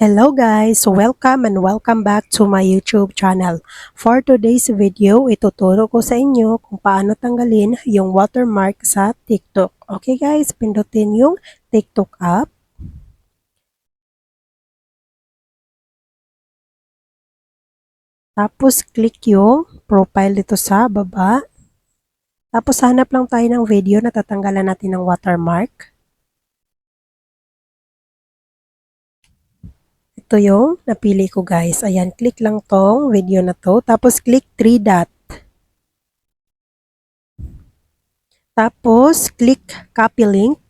Hello guys! Welcome and welcome back to my YouTube channel. For today's video, ituturo ko sa inyo kung paano tanggalin yung watermark sa TikTok. Okay guys, pindutin yung TikTok app. Tapos click yung profile dito sa baba. Tapos hanap lang tayo ng video na tatanggalan natin ng watermark. Ito yung napili ko guys. Ayan, click lang tong video na to. Tapos click 3 dot. Tapos click copy link.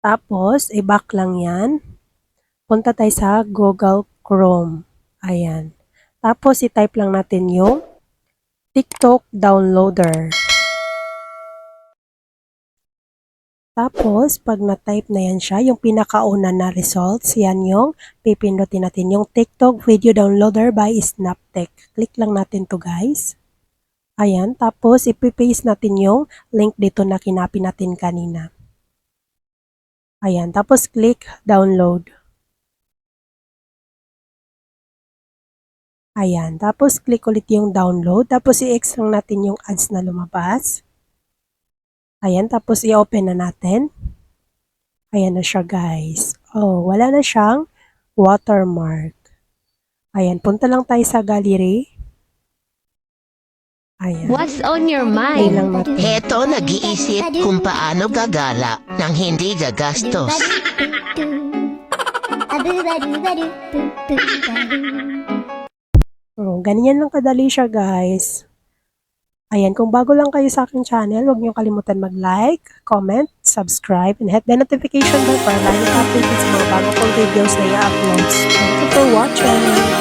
Tapos i-back lang yan. Punta tayo sa Google Chrome. Ayan. Tapos i-type lang natin yung TikTok downloader. Tapos, pag na-type na yan siya, yung pinakauna na results, yan yung pipindutin natin. Yung TikTok Video Downloader by Snaptech. Click lang natin to guys. Ayan. Tapos, ipipaste natin yung link dito na kinapi natin kanina. Ayan. Tapos, click download. Ayan. Tapos, click ulit yung download. Tapos, i-X lang natin yung ads na lumabas. Ayan, tapos i-open na natin. Ayan na siya guys. Oh, wala na siyang watermark. Ayan, punta lang tayo sa gallery. Ayan. What's on your mind? Heto nag-iisip kung paano gagala nang hindi gagastos. Oh, ganyan lang kadali siya guys. Ayan, kung bago lang kayo sa aking channel, huwag niyo kalimutan mag-like, comment, subscribe, and hit the notification bell para lagi ka updated sa mga bago kong videos na i-upload. Thank you for watching!